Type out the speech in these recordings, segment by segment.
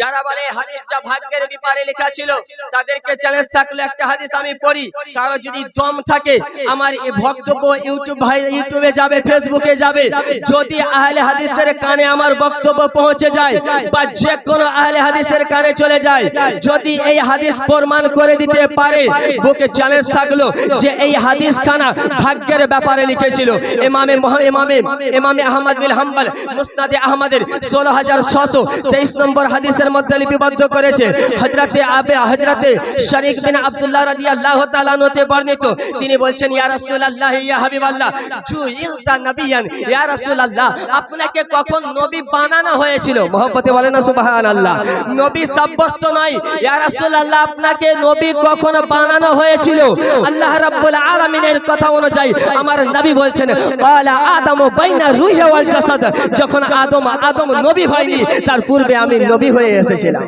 যারা বলে হাদিসটা ভাগ্যের ব্যাপারে লেখা ছিল, তাদেরকে চ্যালেঞ্জ থাকলে একটা হাদিস আমি পড়ি। কারও যদি দম থাকে, আমার এই বক্তব্য ইউটিউব ভাই ইউটিউবে যাবে ফেসবুকে যাবে। যদি আহলে হাদিসের কানে আমার বক্তব্য পৌঁছে যায় বা যে কোনো আহলে হাদিসের কানে চলে যায়, যদি এই হাদিস প্রমাণ করে দিতে পারে, বুকে চ্যালেঞ্জ থাকল যে এই হাদিস খানা ভাগ্যের ব্যাপারে লিখেছিল। ইমামে ইমামে ইমামে আহমদ বিল হাম্বল, মুসনাদে আহমদের ষোলো হাজার ছশো তেইশ নম্বর হাদিসের মধ্যে লিপিবদ্ধ করেছে। হজরতে আবে হজরতে শরীক বিন আব্দুল্লাহ রাদিয়াল্লাহু তাআলা নতে বর্ণিত। তিনি বলছেন, ইয়া রাসূলুল্লাহ, ইয়া হাবিবাল্লাহ, জুইলতা নবিয়ান, ইয়া রাসূলুল্লাহ, আপনাকে কখন নবী বানানো হয়েছিল? মহব্বতে বলেন না, সুবহানাল্লাহ। নবী সাব্যস্ত নয়। ইয়া রাসূলুল্লাহ, আপনাকে নবী কখন বানানো হয়েছিল? আল্লাহ রাব্বুল আলামিনের কথা অনুযায়ী আমার নবী বলছেন, ক্বালা আদম বাইনা রুইয়া ওয়াল জাসাদ। যখন আদম আদম নবী হয়নি, তার পূর্বে আমি নবী হয়ে এসেছিলাম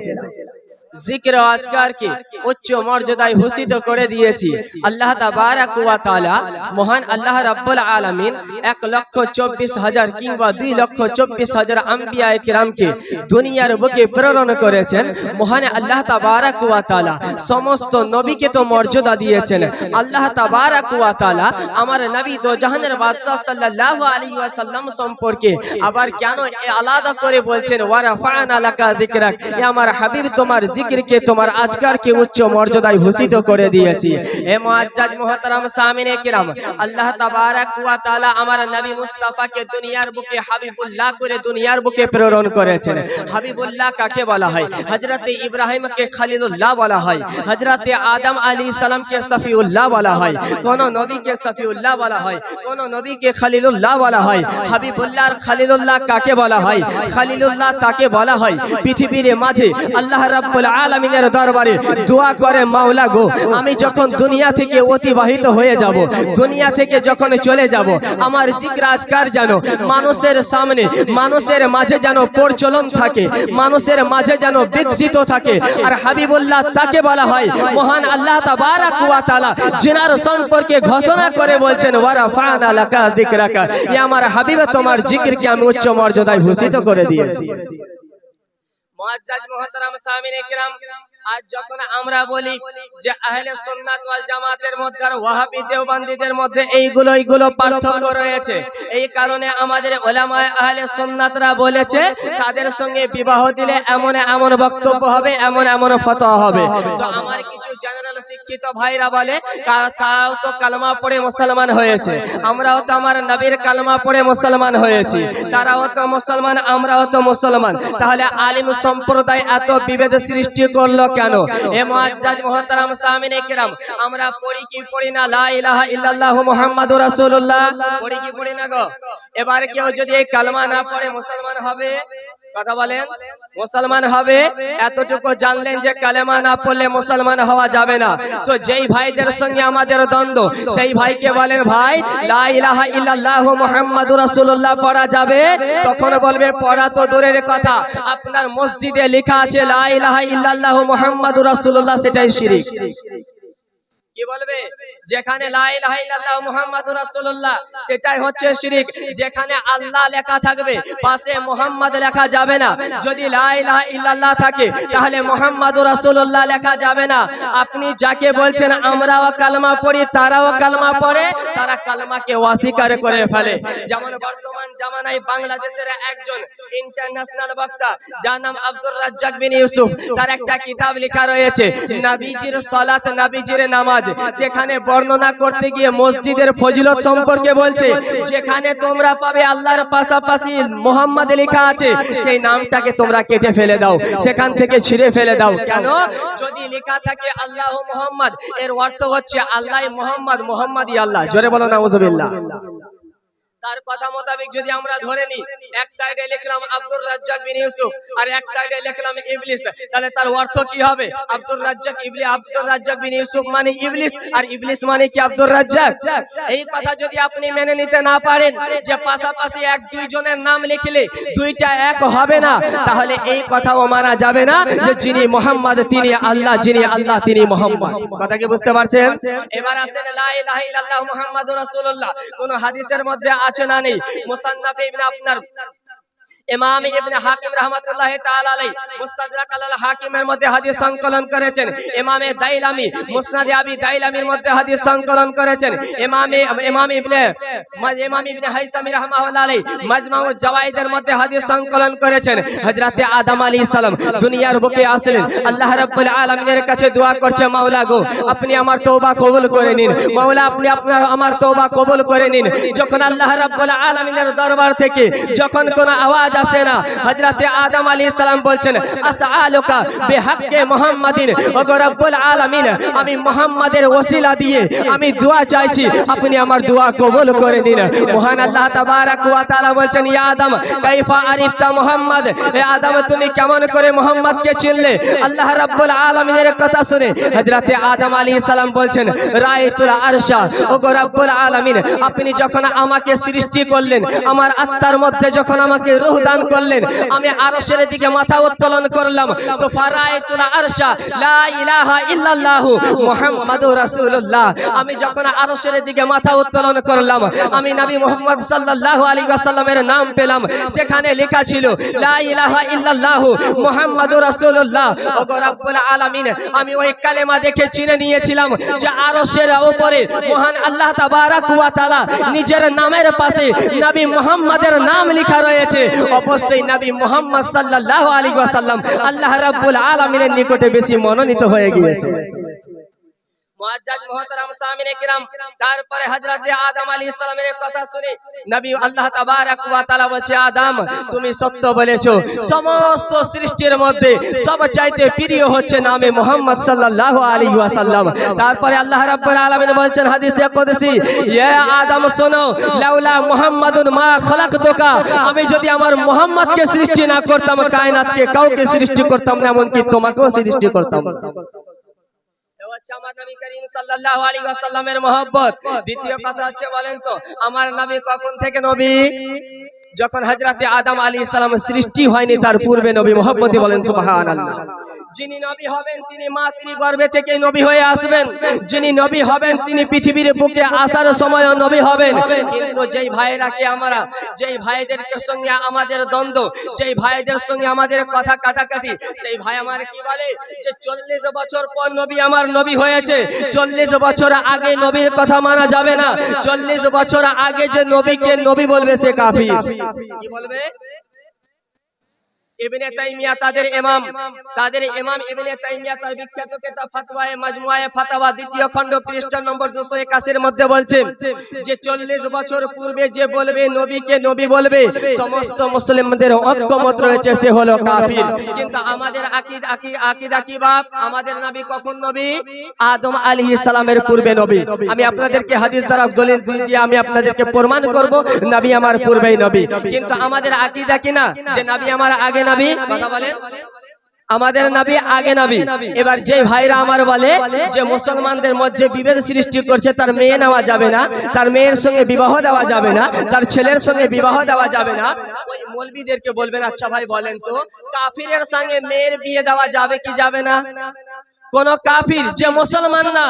জিক্র আজকারকে উচ্চ মর্যাদায় ভূষিত করে দিয়েছি। আল্লাহ তাবারাক ওয়া তাআলা মহান আল্লাহ রাব্বুল আলামিন এক লক্ষ চব্বিশ হাজার কিংবা দুই লক্ষ চব্বিশ হাজার আম্বিয়া কিরামকে দুনিয়ার বুকে প্রেরণ করেছেন। মহান আল্লাহ তাবারাক ওয়া তাআলা সমস্ত নবীকে তো মর্যাদা দিয়েছেন। আল্লাহ তাবারাক ওয়া তাআলা আমার নবী তো জাহানের বাদশাহ সাল্লাল্লাহু আলাইহি ওয়াসাল্লাম সম্পর্কে আবার কেন আলাদা করে বলছেন, ওয়া রাফা'না লাকা যিকরাক। এ আমার হাবিব তোমার জিকিরকে তোমার আজকারকে উচ্চ মর্যাদায় ভূষিত করে দিয়েছি। হে মুআজ্জাজ মুহতারাম সামিনে কিরাম, আল্লাহ তাবারাক ওয়া তাআলা আমার নবী মুস্তাফাকে দুনিয়ার বুকে হাবিবুল্লাহ করে দুনিয়ার বুকে প্রেরণ করেছেন। হাবিবুল্লাহ কাকে বলা হয়? হযরতে ইব্রাহিমকে খলিলুল্লাহ বলা হয়। হযরতে আদম আলাইহিস সালামকে সফিউল্লাহ বলা হয়। কোন নবীকে সফিউল্লাহ বলা হয়, কোন নবীকে খলিলুল্লাহ বলা হয়। হাবিবুল্লাহ আর খলিলুল্লাহ কাকে বলা হয়? খলিলুল্লাহ তাকে বলা হয়। পৃথিবীর মাঝে আল্লাহ রাব্বুল আলামিনের দরবারে দোয়া করে, মাওলা গো, আমি যখন দুনিয়া থেকে অতিবাহিত হয়ে যাব, দুনিয়া থেকে যখন চলে যাব, আমার জিকির আজকার যেন? মানুষের সামনে, মানুষের মাঝে যেন প্রচলন থাকে, মানুষের মাঝে যেন বিকশিত থাকে। আর হাবিবুল্লাহ তাকে বলা হয় মহান আল্লাহ তাবারাক ওয়া তাআলা জিনার সম্পর্কে ঘোষণা করে বলছেন ওয়ারা ফানা লাকা যিকরাকা। এ আমার হাবিবে, তোমার জিকিরকে আমি উচ্চ মর্যাদায় ভূষিত করে দিয়েছি। মুআজ্জাজ মুহতারাম সামিনে কিরাম আজ যখন আমরা বলি যে আহলে সুন্নাত ওয়াল জামাতের মধ্যে আর ওয়াহাবি দেওবন্দীদের মধ্যে এইগুলো এইগুলো পার্থক্য রয়েছে। এই কারণে আমাদের ওলামায়ে আহলে সুন্নাতরা বলেছে, তাদের সঙ্গে বিবাহ দিলে এমন এমন বক্তব্য হবে, এমন এমন ফতোয়া হবে। তো আমার কিছু জেনারেল শিক্ষিত ভাইরা বলে তারাও তো কালমা পড়ে মুসলমান হয়েছে। আমরাও তো আমার নবীর কালমা পড়ে মুসলমান হয়েছি। তারাও তো মুসলমান, আমরাও তো মুসলমান। তাহলে আলিম সম্প্রদায় এত বিভেদ সৃষ্টি করল কেন? এ মুআজ্জাজ মুহতারাম সামিনে একরাম আমরা পড়ি কি পড়ি না? লা ইলাহা ইল্লাল্লাহ মুহাম্মাদুর রাসূলুল্লাহ। পড়ি কি পড়ি না গো? এবার কেউ যদি এই কালমা না পড়ে মুসলমান হবে? কথা বলেন, মুসলমান হবে? এতটুকু জানলেন যে কালেমা না পড়লে মুসলমান হওয়া যাবে না। তো যেই ভাইদের সঙ্গে আমাদের দ্বন্দ্ব, সেই ভাইকে বলেন, ভাই, লা ইলাহা ইল্লাল্লাহ মুহাম্মাদুর রাসূলুল্লাহ, পড়া যাবে? তখন বলবে, পড়া তো দূরের কথা। আপনার মসজিদে লেখা আছে, লা ইলাহা ইল্লাল্লাহ মুহাম্মাদুর রাসূলুল্লাহ, সেটাই শিরিক। আপনি যাকে বলছেন, আমরাও কালমা পড়ি, তারাও কালমা পড়ে, তারা কালমাকে অস্বীকার করে ফেলে। যেমন বর্তমান জামানায় বাংলাদেশের একজন ইন্টারন্যাশনাল বক্তা, যার নাম আব্দুর রাজ্জাক বিন ইউসুফ, তার একটা কিতাব লেখা রয়েছে, নাবিজির সালাত, নাবিজির নামাজ। সেখানে বর্ণনা করতে গিয়ে মসজিদের ফজিলত সম্পর্কে বলছে, যেখানে তোমরা পাবে আল্লাহর পাশাপাশি মোহাম্মদ লেখা আছে, সেই নামটাকে তোমরা কেটে ফেলে দাও, সেখান থেকে ছিঁড়ে ফেলে দাও। কেন? যদি লেখা থাকে আল্লাহ মোহাম্মদ, এর অর্থ হচ্ছে আল্লাহ মোহাম্মদ মোহাম্মদ আল্লাহ। জোরে বলো, নাউজুবিল্লাহ। তার কথা মোতাবেক যদি আমরা ধরে নিই, এক সাইডে লিখলাম আব্দুর রাজ্জাক বিন ইউসুফ আর এক সাইডে লিখলাম ইবলিস, তাহলে তার অর্থ কি হবে? আব্দুর রাজ্জাক ইবলি, আব্দুর রাজ্জাক বিন ইউসুফ মানে ইবলিস আর ইবলিস মানে কি আব্দুর রাজ্জাক? এই কথা যদি আপনি মেনে নিতে না পারেন যে পাশাপাশি এক দুইজনের নাম লিখলে দুইটা এক হবে না, তাহলে এই কথাও মানা যাবে না যে যিনি মোহাম্মদ, তিনি আল্লাহ, যিনি আল্লাহ, তিনি মোহাম্মদ। কথা কি বুঝতে পারছেন? এবার আসেন লা ইলাহা ইল্লাল্লাহ মুহাম্মাদুর রাসূলুল্লাহ। কোন হাদিসের মধ্যে আছে না নেই। মুসান্নাফে আপনার ইমাম ইবনে হাকিম রাহমাতুল্লাহ তাআলা আলাইহি মুস্তাদরাক আল হাকিমের মধ্যে হাদিস সংকলন করেছেন। ইমামে দাইলামি মুসনাদে আবি দাইলামির মধ্যে হাদিস সংকলন করেছেন। ইমামে ইমাম ইবনে ইমাম ইবনে হাইসামি রাহমাহুল্লাহ আলাইহি মাজমাউ জাওয়াইদের মধ্যে হাদিস সংকলন করেছেন। হযরতে আদম আলাইহিস সালাম দুনিয়ার বুকে আসলেন। আল্লাহ রাব্বুল আলামিনের কাছে দোয়া করছে মাওলা গো আপনি আমার তওবা কবুল করে নিন। মাওলা আপনি আপনার আমার তওবা কবুল করে নিন। যখন আল্লাহ রাব্বুল আলামিনের দরবার থেকে যখন কোন আওয়াজ আসে না। হযরতে আদম আলাইহিস সালাম বলছেন, আসআলুকা মুহাম্মাদিন? রব্বুল আলামিন, আমি মুহাম্মাদের ওসিলা দিয়ে আমি দোয়া চাইছি, আপনি আমার দোয়া কবুল করে মহান আল্লাহ তাবারাক ওয়া তাআলা বলছেন, ইয়া আদম, কাইফা আরিফতা মুহাম্মদ? আদম, তুমি কেমন করে চিনলে? আল্লাহ রাব্বুল আলামিনের কথা শুনে হযরতে আদম বলছেন রাইতুল আরশা। রব্বুল আলামিন, আপনি যখন আমাকে সৃষ্টি করলেন, আমার আত্মার মধ্যে যখন আমাকে রূহ দান করলেন। আমি আরশের দিকে মাথা উত্তোলন করলাম। তো ফারাইতুল আরশা, লা ইলাহা ইল্লাল্লাহ মুহাম্মাদুর রাসূলুল্লাহ। আমি যখন আরশের দিকে মাথা উত্তোলন করলাম, আমি নবী মুহাম্মদ সাল্লাল্লাহু আলাইহি ওয়াসাল্লামের নাম পেলাম। সেখানে লেখা ছিল, লা ইলাহা ইল্লাল্লাহ মুহাম্মাদুর রাসূলুল্লাহ। ওগো রব্বুল আলামিন, আমি ওই কালেমা দেখে চিনে নিয়েছিলাম যে আরশের উপরে মহান আল্লাহ তাবারাক ওয়া তাআলা নিজের নামের পাশে নবী মুহাম্মাদের নাম লেখা রয়েছে। অবশ্যই নবী মোহাম্মদ সাল্লাহ আলী ওয়াসাল্লাম আল্লাহ রাব্বুল আলমিনের নিকটে বেশি মনোনীত হয়ে গিয়েছে। তারপরে আদম কথা শুনে নবী আল্লাহ বলছে, আদম, তুমি সত্য বলেছ। সমস্ত সৃষ্টির মধ্যে প্রিয় হচ্ছে নামে ওয়াসাল্লাম। তারপরে আল্লাহ বলছেন আদম, শোনো, লাউলা মুহাম্মাদুন মা খলাকতুকা। আমি যদি আমার মুহাম্মদকে সৃষ্টি না করতাম, কায়নাতকে কাউকে সৃষ্টি করতাম না, এমনকি তোমাকেও সৃষ্টি করতাম। না আমার নবী করিম মহব্বত। দ্বিতীয় কথা হচ্ছে বলেন তো আমার নবী কখন থেকে নবী? যখন হাজরাতে আদম আলী সালাম সৃষ্টি হয়নি, তার পূর্বে নবী মহব্বতে বলেন, সুবহানাল্লাহ। যিনি নবী হবেন, তিনি মাতৃ গর্ভে থেকে নবী হয়ে আসবেন। যিনি নবী হবেন, তিনি পৃথিবীর বুকে আসার সময় নবী হবেন। কিন্তু যেই ভাইরাকে আমরা? যেই ভাইদেরকে সঙ্গে আমাদের দ্বন্দ্ব, যেই ভাইদের সঙ্গে আমাদের কথা কাটাকাটি, সেই ভাই আমার কি বলে যে, চল্লিশ বছর পর নবী আমার নবী হয়েছে। চল্লিশ বছর আগে নবীর কথা মানা যাবে না। চল্লিশ বছর আগে যে নবীকে নবী বলবে, সে কাফির। কি বলবে? ইবনে তাইমিয়া তাদের ইমাম। তাদের ইমাম ইবনে তাইমিয়া তার বিখ্যাত কিতাব ফতওয়ায়ে মাজমুআয়ে ফাতাওয়া দ্বিতীয় খণ্ড পৃষ্ঠা নম্বর 281 এর মধ্যে বলছে যে 40 বছর পূর্বে যে বলবে নবীকে নবী বলবে সমস্ত মুসলিমদের ঐক্যমত রয়েছে সে হলো কাফির। কিন্তু আমাদের আকীদ আকীদা কি বাপ আমাদের নবী কখন নবী? আদম আলাইহিস সালামের পূর্বে নবী। আমি আপনাদেরকে হাদিস দ্বারা দলিল দিয়ে আমি আপনাদেরকে প্রমাণ করব নবী আমার পূর্বেই নবী। কিন্তু আমাদের আকীদা কি না? যে নবী আমার আগে নবী? কথা বলেন। আমাদের নাবি আগে নাবি। এবার যে ভাইরা আমার বলে যে মুসলমানদের মধ্যে বিভেদ সৃষ্টি করছে তার মেয়ে নেওয়া যাবে না তার মেয়ের সঙ্গে বিবাহ দেওয়া যাবে না তার ছেলের সঙ্গে বিবাহ দেওয়া যাবে না। ওই মৌলবীদেরকে বলবেন আচ্ছা ভাই বলেন তো কাফিরের সঙ্গে মেয়ের বিয়ে দেওয়া যাবে কি যাবে না? কোন কাফির যে মুসলমান না,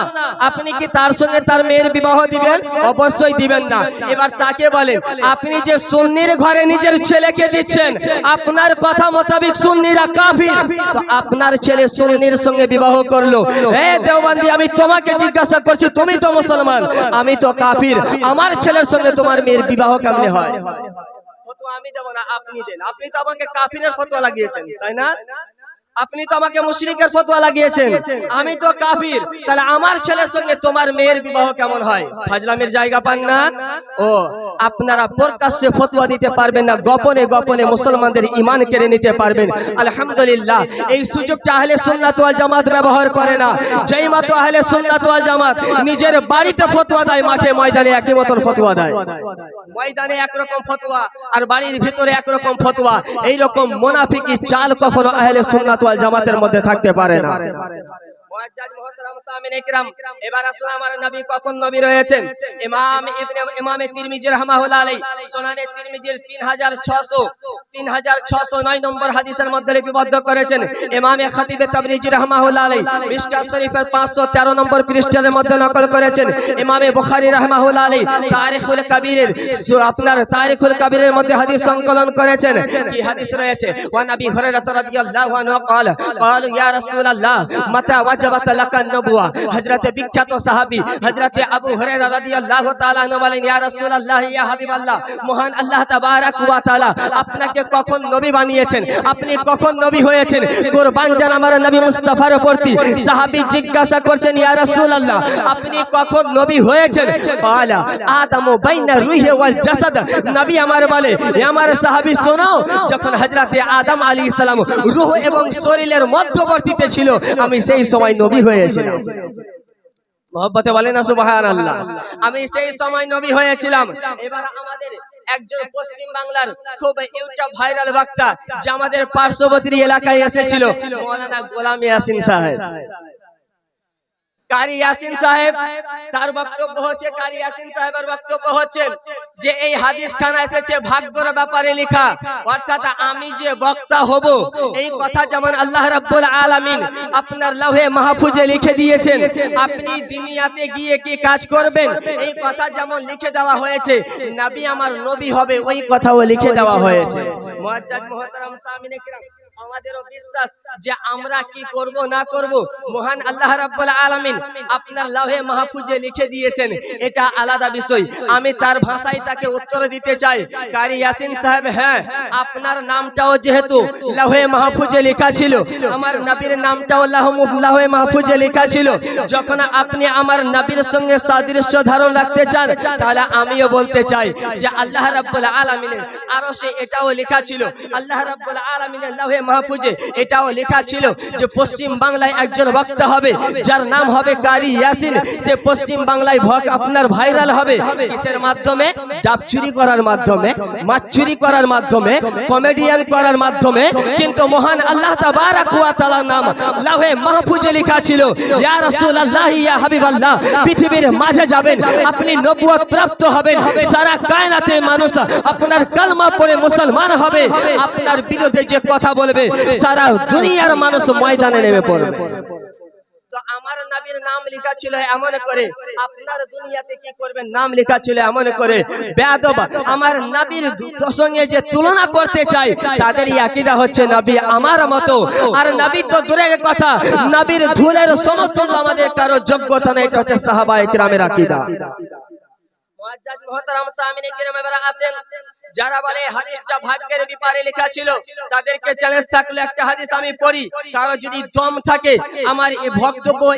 আপনি কি তার সঙ্গে তার মেয়ের বিবাহ দিবেন? অবশ্যই দিবেন না। এবার তাকে বলেন, আপনি যে সুন্নির ঘরে নিজের ছেলেকে দিচ্ছেন, আপনার কথা মোতাবেক সুন্নিরা কাফির। তো আপনার ছেলে সুন্নির সঙ্গে বিবাহ করল। হে দেওবন্দি, আমি তোমাকে জিজ্ঞাসা করছি, তুমি তো মুসলমান, আমি তো কাফির। আমার ছেলের সঙ্গে তোমার মেয়ের বিবাহ কেমনে হয়? আমি দেব না, আপনি দেন। আপনি তো আমাকে কাফিরের ফতোয়া লাগিয়েছেন, তাই না? আপনি তো আমাকে মুশরিকের ফতোয়া লাগিয়েছেন। আমি তো কাফির। তাহলে আমার ছেলের সঙ্গে তোমার মেয়ের বিবাহ কেমন হয়? ফাজলামের জায়গা পান না? ও, আপনারা প্রকাশ্যে ফতোয়া দিতে পারবেন না, গোপনে গোপনে মুসলমানদের ঈমান কেড়ে নিতে পারবেন। আলহামদুলিল্লাহ, এই সুযোগটা আহলে সুন্নাত ওয়াল জামাত ব্যবহার করে না। যেই মতো আহলে সুন্নাত ওয়াল জামাত নিজের বাড়িতে ফতোয়া দেয়, মাঠে ময়দানে একই মতন ফতোয়া দেয়। ময়দানে একরকম ফতোয়া আর বাড়ির ভিতরে একরকম ফতোয়া। এই রকম মুনাফিকি চাল কখনো আহলে সুন্নাত ওয়াল জামাতের মধ্যে থাকতে পারে না। মুআজ্জাজ মুহতারাম সামিন ইকরাম এবার আসুন আমার নবী কখন নবী রয়েছেন ইমাম ইবনে ইমামে তিরমিজি রাহমাহুল্লাহ আলাইহি সুনানে তিরমিজির 3600 3609 নম্বর হাদিসের মধ্যে লিপিবদ্ধ করেছেন ইমামে খতিবে তাবরিজি রাহমাহুল্লাহ আলাইহি মিশকাত শরীফের 513 নম্বর পৃষ্ঠার মধ্যে নকল করেছেন ইমামে বুখারী রাহমাহুল্লাহ আলাইহি তারিখুল কবিরের সু- আপনার তারিখুল কবিরের মধ্যে হাদিস সংকলন করেছেন কি হাদিস রয়েছে ওয়া নবী হুরায়রা রাদিয়াল্লাহু আনহু قال قالوا يا رسول الله متى আপনাকে কখন নবী বানিয়েছেন? আপনি কখন নবী হয়েছেন? জান আমার নবী মুস্তাফার প্রতি জিজ্ঞাসা করছেন ইয়া আপনি কখন নবী হয়েছেন? আদম ছিল আমি সেই সময় নবী হয়েছিলাম। মহব্বতে বলে না সুবহান আল্লাহ আমি সেই সময় নবী হয়েছিলাম। এবার আমাদের একজন পশ্চিম বাংলার খুব ইউটিউব ভাইরাল বক্তা যে আমাদের পার্শ্ববর্তী এলাকায় এসেছিল মৌলানা গোলাম ইয়াসিন সাহেব। কারি সাহেব, তার বক্তব্য যে এই হাদিস এসেছে ব্যাপারে লেখা। অর্থাৎ আমি যে বক্তা হব, এই কথা যেমন আল্লাহ আপনার লৌহে মাহফুজে লিখে দিয়েছেন, আপনি দুনিয়াতে গিয়ে কি কাজ করবেন? এই কথা যেমন লিখে দেওয়া হয়েছে, নবী আমার নবী হবে, ওই কথাও লিখে দেওয়া হয়েছে। সামিনে আমাদেরও বিশ্বাস যে আমরা কি করব না করব। মহান আল্লাহ রাব্বুল আলামিন আপনার লাহে মাহফুজে লিখে দিয়েছেন। এটা আলাদা বিষয়। আমি তার ভাষায় তাকে উত্তর দিতে চাই। কারি ইয়াসিন সাহেব হ্যাঁ আপনার নামটাও যেহেতু লাহে মাহফুজে লেখা ছিল। আমার নবীর নামটাও লাহে মাহফুজে লেখা ছিল। যখন আপনি আমার নবীর সঙ্গে সাদৃশ্য ধারণ রাখতে চান তাহলে আমিও বলতে চাই যে আল্লাহ রাব্বুল আলামিনের আরও সে এটাও লেখা ছিল। আল্লাহ রাব্বুল আলামিনের লাহে মাহফুজে এটাও লেখা ছিল যে পশ্চিম বাংলায় একজন বক্তা হবে, যার নাম হবে কারি ইয়াসিন। সে পশ্চিম বাংলায় ভক আপনার ভাইরাল হবে। কিসের মাধ্যমে? ডাব চুরি করার মাধ্যমে, মাছ চুরি করার মাধ্যমে, কমেডিয়ান করার মাধ্যমে। কিন্তু মহান আল্লাহ তাবারাক ওয়া তাআলার নাম লাহে মাহফুজে লেখা ছিল, ইয়া রাসূলুল্লাহ, ইয়া হাবিবাল্লাহ, পৃথিবীর মাঝে যাবেন, আপনি নবুয়ত প্রাপ্ত হবেন, সারা কায়নাতে মানুষ আপনার কালমা পড়ে মুসলমান হবে। আপনার বিরুদ্ধে যে কথা বলবে সারা দুনিয়ার মানুষ ময়দানে নেমে পড়বে। তো আমার নবীর নাম লেখা ছিল এমন করে আপনার দুনিয়াতে কি করবেন? নাম লেখা ছিল এমন করে। বেয়াদব আমার নবীর সঙ্গে যে তুলনা করতে চাই তাদেরই আকীদা হচ্ছে নবী আমার মতো। আর নবী তো দূরের কথা নবীর ধুলের সমতুল্য আমাদের কারও যোগ্যতা নেই এটা হচ্ছে সাহাবায়ে কিরামের আকীদা। বলে যদি আমার বক্তব্য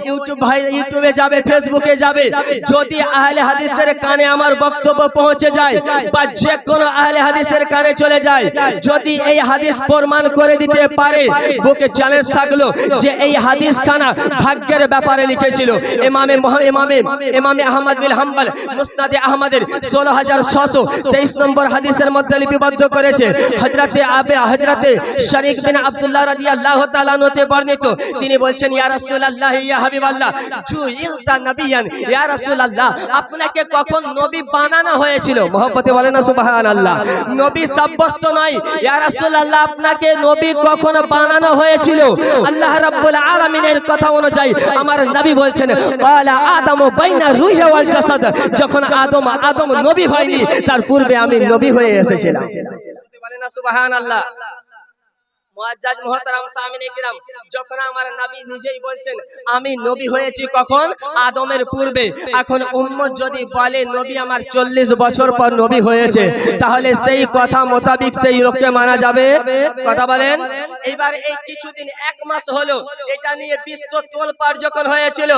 আহলে হাদিসের কানে আমার বক্তব্য পৌঁছে যায়, বা যে কোনো আহলে হাদিসের কানে চলে যায়, যদি এই হাদিস প্রমাণ করে দিতে পারে, বুকে চ্যালেঞ্জ থাকল যে এই হাদিস খানা ভাগ্যের ব্যাপারে লিখেছিল। ইমামে মহ- ইমামে ইমামে আহমদ বিন হাম্বল, মুসনাদে আহমদের ষোলো হাজার ছশো তেইশ নম্বর হাদিসের মধ্যে লিপিবদ্ধ করেছে। হজরতে আবে হজরতে শরীক বিন আব্দুল্লাহ রাদিয়াল্লাহু তাআলা নতে বর্ণিত। তিনি বলছেন, ইয়া রাসূলুল্লাহ, ইয়া ইয়া রাসূলুল্লাহ, আপনাকে কখন নবী বানানো হয়েছিল? বলেন না, সুবহানাল্লাহ। নবী সাব্যস্ত নয়, ইয়া রাসূলুল্লাহ, আপনাকে নবী কখন বানানো হয়েছিল? আল্লাহ রাব্বুল আলামিনের কথা অনুযায়ী আমার নবী বলছেন আদম বাইনা রুহি ওয়াল জাসাদ। যখন আদম আদম নবী হয়নি তার পূর্বে আমি নবী হয়ে এসেছিলাম। বলেন না সুবহানাল্লাহ। মুআজ্জাজ মুহতারাম সামিনে কিরাম যখন আমার নবী নিজেই বলছেন আমি নবী হয়েছি কখন? আদমের পূর্বে। এখন উম্মত যদি বলে নবী আমার চল্লিশ বছর পর নবী হয়েছে তাহলে সেই কথা মোতাবিক সেই লোককে মানা যাবে? কথা বলেন? এইবার এই কিছুদিন এক মাস হলো এটা নিয়ে বিশ্ব তোলপাড় যখন হয়েছিল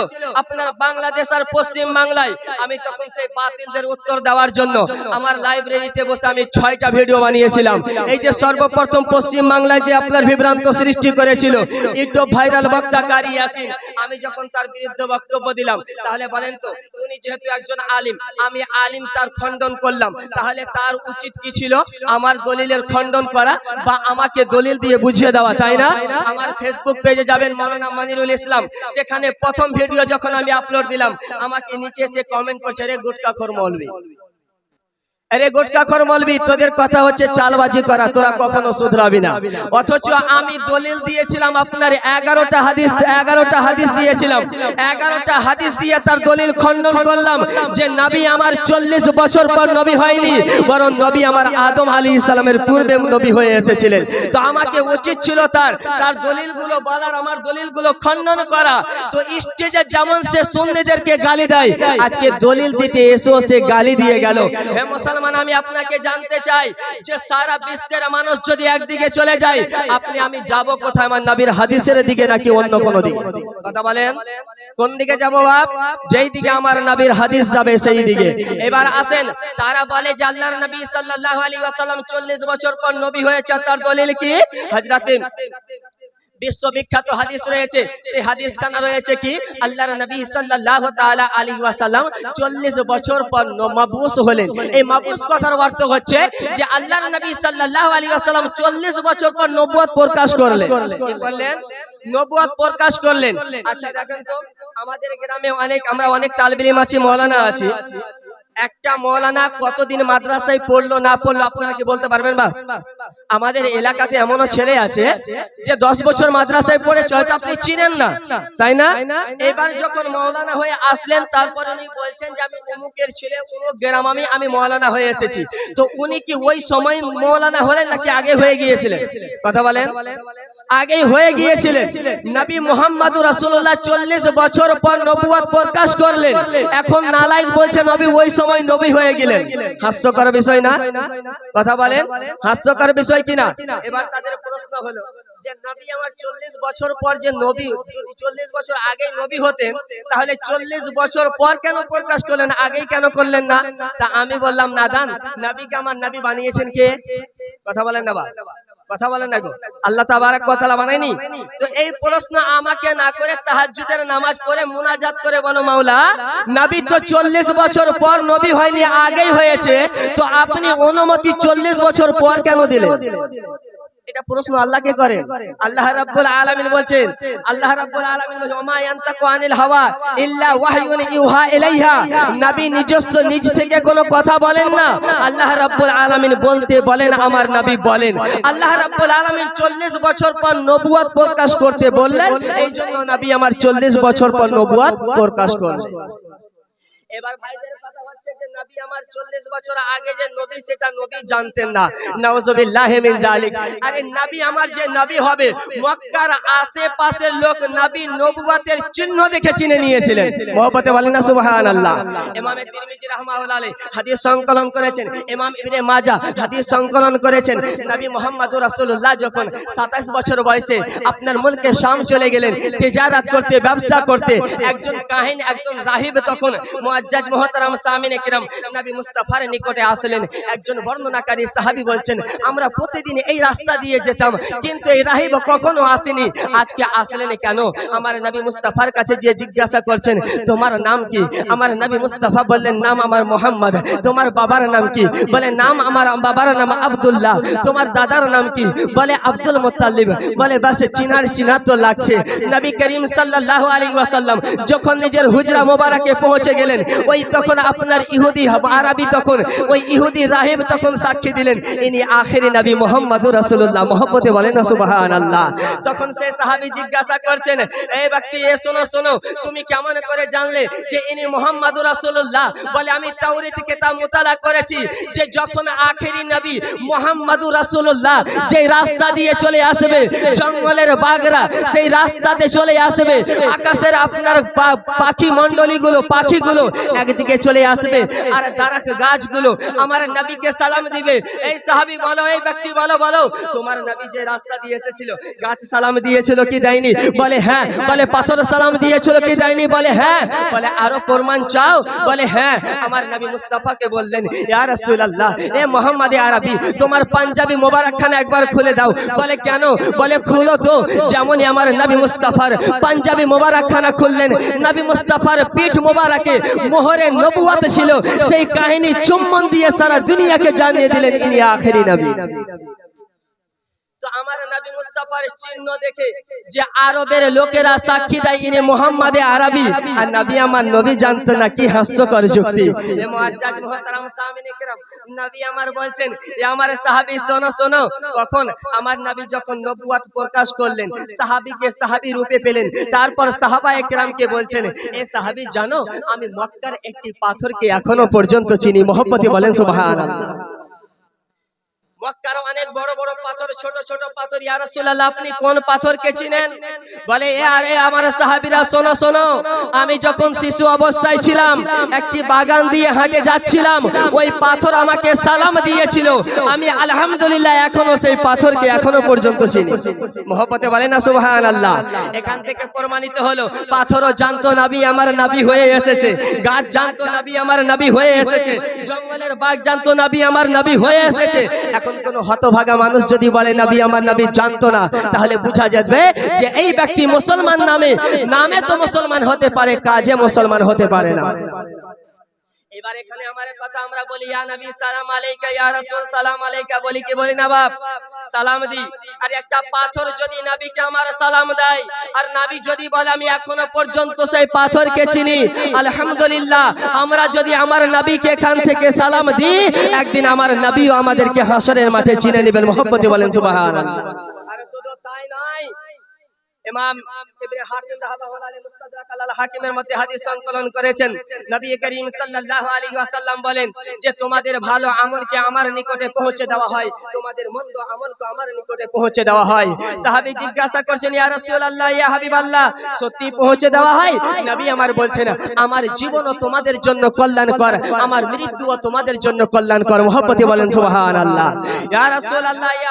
আপনার বাংলাদেশ আর পশ্চিম বাংলায় আমি তখন সেই বাতিলদের উত্তর দেওয়ার জন্য আমার লাইব্রেরিতে বসে আমি ছয়টা ভিডিও বানিয়েছিলাম। এই যে সর্বপ্রথম পশ্চিম বাংলায় যে আপনার আপনার বিভ্রান্ত সৃষ্টি করেছিল। ইউটিউব ভাইরাল বক্তা কারি ইয়াসিন, আমি যখন তার বিরুদ্ধে বক্তব্য দিলাম, তাহলে বলেন তো, উনি যেহেতু একজন আলিম, আমি আলিম তার খণ্ডন করলাম। তাহলে তার উচিত কি ছিল? আমার দলিলের খণ্ডন করা বা আমাকে দলিল দিয়ে বুঝিয়ে দেওয়া, তাই না? আমার ফেসবুক পেজে যাবেন মৌলানা মানিরুল ইসলাম। সেখানে প্রথম ভিডিও যখন আমি আপলোড দিলাম, আমাকে নিচে এসে কমেন্ট করছে, রে গুটকা খোর মৌলবি। আরে গোটকা খর মলবি তোদের কথা হচ্ছে চালবাজি করা তোরা কখনো শুধরাবি না। অথচ আমি দলিল দিয়েছিলাম আপনার এগারোটা হাদিস এগারোটা হাদিস দিয়েছিলাম। এগারোটা হাদিস দিয়ে তার দলিল খণ্ডন করলাম যে নবী আমার চল্লিশ বছর পর নবী হয়নি বরং নবী আমার আদম আলী ইসলামের পূর্বে নবী হয়ে এসেছিলেন। তো আমাকে উচিত ছিল তার তার দলিলগুলো বলার আমার দলিলগুলো খণ্ডন করা। তো স্টেজে যেমন সে সুন্নিদেরকে গালি দেয় আজকে দলিল দিতে এসেও সে গালি দিয়ে গেল। হে মুসলমান আমি আপনাকে জানতে চাই যে সারা বিশ্বের মানুষ যদি একদিকে চলে যায়, আপনি আমি যাব কোথায়? আমার নবীর হাদিসের দিকে নাকি অন্য কোন দিকে? কথা বলেন। কোন দিকে যাব বাপ? যেই দিকে আমার নবীর হাদিস যাবে, সেই দিকে। এবার আসেন, তারা বলে যে আল্লাহর নবী সাল্লাল্লাহু আলাইহি ওয়াসাল্লাম 40 বছর পর নবী হয়েছে, তার দলিল কি? হযরতে বিশ্ববিখ্যাত হাদিস রয়েছে। সেই হাদিস খানা রয়েছে কি, আল্লাহর নবী সাল্লাল্লাহু তাআলা আলাইহি ওয়াসাল্লাম 40 বছর পর মাবুস হলেন। এই মাবুস কথার অর্থ হচ্ছে যে আল্লাহর নবী সাল্লাল্লাহু আলাইহি ওয়াসাল্লাম 40 বছর পর নবুয়ত প্রকাশ করলেন। কি করলেন? প্রকাশ করলেন। আচ্ছা দেখেন তো, আমাদের গ্রামে অনেক, আমরা অনেক তালিব ইলম আছি মাওলানা আছি। একটা মৌলানা কতদিন মাদ্রাসায় পড়ল, না পড়ল, আপনারা কি বলতে পারবেন বা? আমাদের এলাকাতে এমনও ছেলে আছে যে দশ বছর মাদ্রাসায় পড়েছে, হয়তো আপনি চিনেন না, তাই না? এবার যখন মৌলানা হয়ে আসলেন, তারপর উনি বলছেন যে আমি অমুকের ছেলে অমুক গ্রাম আমি আমি মৌলানা হয়ে এসেছি। তো উনি কি ওই সময় মৌলানা হলেন, নাকি আগে হয়ে গিয়েছিলেন? কথা বলেন। আগেই হয়ে গিয়েছিলেন। নবী মোহাম্মদ রাসূলুল্লাহ চল্লিশ বছর পর নবুয়াত প্রকাশ করলেন। এখন নালাইক বলছে, নবী ওই সময় নবী হয়ে গেলেন। হাস্যকর বিষয় না? কথা বলেন, হাস্যকর বিষয় কিনা? এবার তাদের প্রশ্ন হলো যে, নবী আমার চল্লিশ বছর পর যে নবী, যদি চল্লিশ বছর আগে নবী হতেন, তাহলে চল্লিশ বছর পর কেন প্রকাশ করলেন, আগেই কেন করলেন না? তা আমি বললাম, নাদান, নবীকে আমার নবী বানিয়েছেন কে? কথা বলেন না কথা বলেন না গো। আল্লাহ তাবারাক কথা বানায়নি তো এই প্রশ্ন আমাকে না করে তাহাজ্জুদের নামাজ পড়ে মুনাজাত করে বলো মাওলা। নবী তো 40 বছর পর নবী হয়নি, আগেই হয়েছে। তো আপনি অনুমতি 40 বছর পর কেন দিলেন? এটা প্রশ্ন আল্লাহকে করেন আল্লাহ রাব্বুল আলামিন বলছেন, আল্লাহ রাব্বুল আলামিন বলেন ওমা ইয়ান্তাকু আনিল হাওয়া ইল্লা ওয়াহয়ুন ইউহা ইলাইহা। নবী নিজস্ব নিজ থেকে কোনো কথা বলেন না। আল্লাহ রাব্বুল আলামিন বলতে বলেন, আমার নবী বলেন। আল্লাহ রাব্বুল আলামিন 40 বছর পর নবুয়ত প্রকাশ করতে বললেন এই জন্য নবী আমার 40 বছর পর নবুয়ত প্রকাশ করলেন। এবার ভাইদের কথা যে নবী আমার 40 বছর আগে যে নবী, সেটা নবী জানতেন না। নাউজুবিল্লাহি জালিক আরে নবী আমার যে নবী হবে, মক্কার আশেপাশের লোক নবী নবুয়তের চিহ্ন দেখে চিনে নিয়েছিলেন। মহব্বতে বলেন না, সুবহানাল্লাহ। ইমামে তিরমিজি রাহমাহুল্লাহ আলাইহি হাদিস সংকলন করেছেন। নবী যখন 27 বছর বয়সে আপনার মুলকে শাম চলে গেলেন, তিজারাত করতে, ব্যবসা করতে, একজন কাহিন, একজন রাহিব তখন মুহতারাম সামিনে কিরাম নবী মুস্তাফার নিকটে আসলেন। একজন বর্ণনাকারী সাহাবী বলছেন, আমরা প্রতিদিন এই রাস্তা দিয়ে যেতাম, কিন্তু এই রাহিব কখনো আসেনি। আজকে আসলেন কেন? আমার নবী মুস্তাফার কাছে যে জিজ্ঞাসা করছেন, তোমার নাম কি? আমার নবী মুস্তাফা বললেন, নাম আমার মোহাম্মদ। তোমার বাবার নাম কি? বলে, নাম আমার বাবার নাম আব্দুল্লাহ। তোমার দাদার নাম কি? বলে, আব্দুল মুত্তালিব। বলে, বাস, চিনার চিনা তো লাগছে। নবী করিম সাল্লাল্লাহু আলাইহি ওয়াসাল্লাম যখন নিজের হুজরা মোবারকে পৌঁছে গেলেন, ওই তখন আপনার ইহুদি আরবি তখন, ওই ইহুদি রাহিব তখন সাক্ষী দিলেন, ইনি আখেরি নবী মোহাম্মদুর রাসুল্লাহ মহব্বতে বলেন না, সুবহানাল্লাহ। তখন সে সাহাবি জিজ্ঞাসা করছেন এই ব্যক্তি, এ শোনো শোনো, তুমি কেমন করে জানলে যে ইনি মোহাম্মদুর রাসুল্লাহ বলে, আমি তাওরাত, কিতাব মুতালা করেছি যে যখন আখেরি নবী মোহাম্মদুর রাসুল্লাহ যে রাস্তা দিয়ে চলে আসবে, জঙ্গলের বাগরা সেই রাস্তাতে চলে আসবে, আকাশের আপনার পাখি মণ্ডলীগুলো, পাখিগুলো একদিকে চলে আসবে আর দারাক গাছগুলো আমার নবীকে সালাম দিবে। এই সাহাবী বলো এই ব্যক্তি বলো বলো। তোমার নবী যে রাস্তা দিয়ে এসেছিল গাছ সালাম দিয়েছিল কি দেয়নি? বলে হ্যাঁ বলে পাথর সালাম দিয়েছিল কি দেয়নি? বলে হ্যাঁ। বলে আরও প্রমাণ চাও। বলে হ্যাঁ আমার নবী মুস্তাফাকে বললেন ইয়া রাসূলুল্লাহ এ মোহাম্মদ আরবি তোমার পাঞ্জাবি মোবারকখানা একবার খুলে দাও। বলে কেন? বলে খুলো তো। যেমনই আমার নবী মুস্তাফার পাঞ্জাবি মোবারকখানা খুললেন নবী মুস্তাফার পিঠ মোবারকে মোহরে নবুয়াত ছিল সেই কাহিনী চুম্বন দিয়ে সারা দুনিয়াকে জানিয়ে দিলেন ইনি আখেরি নবী। তো আমার নবী মুস্তাফার চিহ্ন দেখে যে আরবের লোকেরা সাক্ষী দেয় ইনি মোহাম্মদে আরবি। আর নবী আমার নবী জানতো না কি হাস্যকর যুক্তি। এ মুআজ্জাজ মুহতারাম সামিন ইকরাম নবী আমার বলছেন, এ আমার সাহাবী, শোনো শোনো। কখন আমার নবী যখন নবুয়াত প্রকাশ করলেন, সাহাবীকে সাহাবী রূপে পেলেন। তারপর সাহাবা একরামকে বলছেন, এ সাহাবী, জানো, আমি মক্কার একটি পাথরকে এখনও পর্যন্ত চিনি। মোহব্বতে বলেন, সুবহানাল্লাহ। মক্কার অনেক বড় বড় পাথর, ছোট ছোট পাথর। ইয়া রাসূলুল্লাহ, আপনি কোন পাথরকে চিনেন? বলে, এ আরে আমার সাহাবীরা, শোনো শোনো, আমি যখন শিশু অবস্থায় ছিলাম, একটি বাগান দিয়ে হাঁটে যাচ্ছিলাম, ওই পাথর আমাকে সালাম দিয়েছিল। আমি আলহামদুলিল্লাহ এখনও সেই পাথরকে এখনও পর্যন্ত চিনি। মহব্বতে বলে না, সুবহানাল্লাহ। এখান থেকে প্রমাণিত হলো, পাথরও জানতো নবী, আমার নবী হয়ে এসেছে। গাছ জানতো নবী, আমার নবী হয়ে এসেছে। জঙ্গলের বাঘ জানতো নবী, আমার নবী হয়ে এসেছে। এখন কোন হতভাগা মানুষ যদি বলে, নবী, আমার নবী জানতো না, তাহলে বুঝা যাবে যে এই ব্যক্তি মুসলমান নামে নামে তো মুসলমান হতে পারে, কাজে মুসলমান হতে পারে না। এবার এখানে আমার কথা আমরা বলি, ইয়া নবী, সালাম আলাইকা, ইয়া রাসূল, সালাম আলাইকা। বলি কি, বলি না বাপ, সালাম দি আর একটা পাথর যদি নবীকে আমার সালাম দেয়, আর নবী যদি বলে, আমি এখনও পর্যন্ত সেই পাথরকে চিনি, আলহামদুলিল্লাহ। আমরা যদি আমার নবীকে এখান থেকে সালাম দিই, একদিন আমার নবীও আমাদেরকে হাসরের মাঠে চিনে নেবেন। মোহব্বতে বলেন, সুবহানাল্লাহ। আর শুধু তাই নয় আমার তোমাদের সত্যি পৌঁছে দেওয়া হয়? নবী আমার বলছেন, আমার জীবনও তোমাদের জন্য কল্যাণকর, আমার মৃত্যুও তোমাদের জন্য কল্যাণকর। মহব্বতে বলেন, সুবহানাল্লাহ।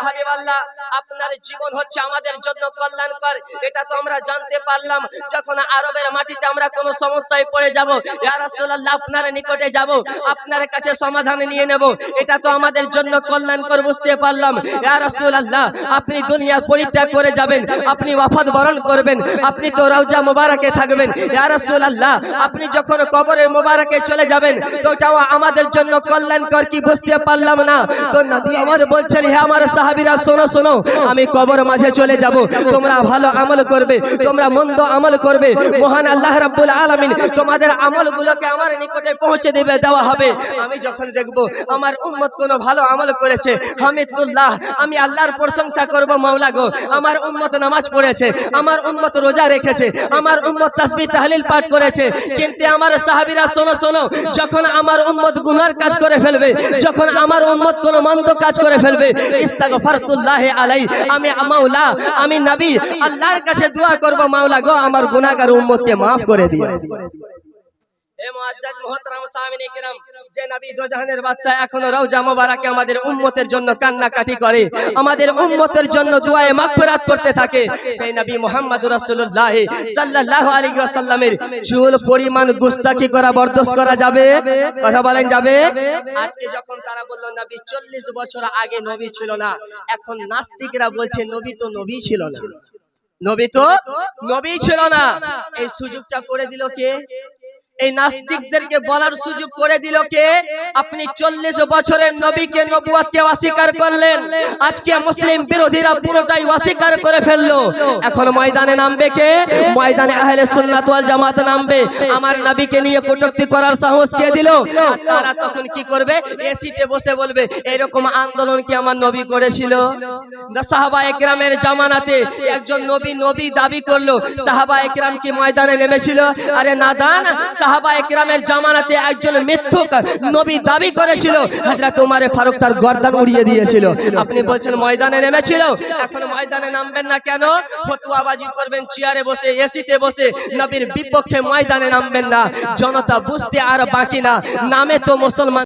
হাবিবাল্লাহ, আপনার জীবন হচ্ছে আমাদের জন্য কল্যাণকর। এটা তো আমরা জানতে পারলাম, যখন আরবের মাটিতে আমরা কোন সমস্যায় পড়ে যাব, ইয়া রাসূলুল্লাহ, আপনার নিকটে যাব, আপনার কাছে সমাধান নিয়ে নেব, এটা তো আমাদের জন্য কল্যাণকর, বুঝতে পারলাম। ইয়া রাসূলুল্লাহ, আপনি দুনিয়া পরিত্যাগ করে যাবেন, আপনি ওয়াফাত বরণ করবেন, আপনি তো রওজা মোবারকে থাকবেন। ইয়া রাসূলুল্লাহ, আপনি যখন কবরের মোবারকে চলে যাবেন, তো ওটাও আমাদের জন্য কল্যাণকর কি বুঝতে পারলাম না? তো নবী আমার বলছেন, হে আমার সাহাবীরা, শোনো শোনো, আমি কবর মাঝে চলে যাব, তোমরা ভালো আমল করবে, তোমরা মন্দ আমল করবে। মহান আল্লাহ রাব্বুল আলামিন তোমাদের আমলগুলোকে আমার নিকটে পৌঁছে দেবে, দেওয়া হবে। আমি যখন দেখব আমার উম্মত কোনো ভালো আমল করেছে, হামিদুল্লাহ, আমি আল্লাহর প্রশংসা করব, মাওলা গো, আমার উম্মত নামাজ পড়েছে, আমার উম্মত রোজা রেখেছে, আমার উম্মত তাসবিহ তাহলিল পাঠ করেছে। কিন্তু আমার সাহাবীরা, শোনো শোনো, যখন আমার উম্মত গুনার কাজ করে ফেলবে, যখন আমার উম্মত কোনো মন্দ কাজ করে ফেলবে, ইস্তাগফারতুল্লাহ আলাই আমি মাওলা, আমি নবী, আল্লাহর কাছে দোয়া করব, মাওলা গো, আমার গুনাহগার উম্মতকে maaf করে দিও। চুল, পরিমাণ, গুস্তাখি করা, বরদাস্ত করা যাবে? কথা বলেন যাবে? আজকে যখন তারা বলল, নবী 40 বছর আগে নবী ছিল না, এখন নাস্তিকরা বলছে, নবী তো নবী ছিল না। নবী তো নবী ছিল না। এই সুযোগটা করে দিল কে? এই নাস্তিকদেরকে বলার সুযোগ করে দিল কে? আপনি চল্লিশ বছরের নবীকে নবুয়াতকে অস্বীকার করলেন। আজকে মুসলিম বিরোধীরা পুরোটাই অস্বীকার করে ফেলল। এখন ময়দানে নামবে কে? ময়দানে আহলে সুন্নাত ওয়াল জামাত নামবে। আমার নবীকে নিয়ে কটূক্তি করার সাহস কে দিল? তারা তখন কি করবে? এসিতে বসে বলবে, এরকম আন্দোলন কি আমার নবী করেছিল? সাহাবা একরামের জামানাতে একজন নবী নবী দাবি করল। সাহাবা একরাম কি ময়দানে নেমেছিল? আরে নাদান সাহাবা ময়দানে নেমেছিল? এখন ময়দানে নামবেন না কেন? করবেন, চেয়ারে বসে বসে, নবীর বিপক্ষে ময়দানে নামবেন না। জনতা বুঝতে আর বাকি না। নামে তো মুসলমান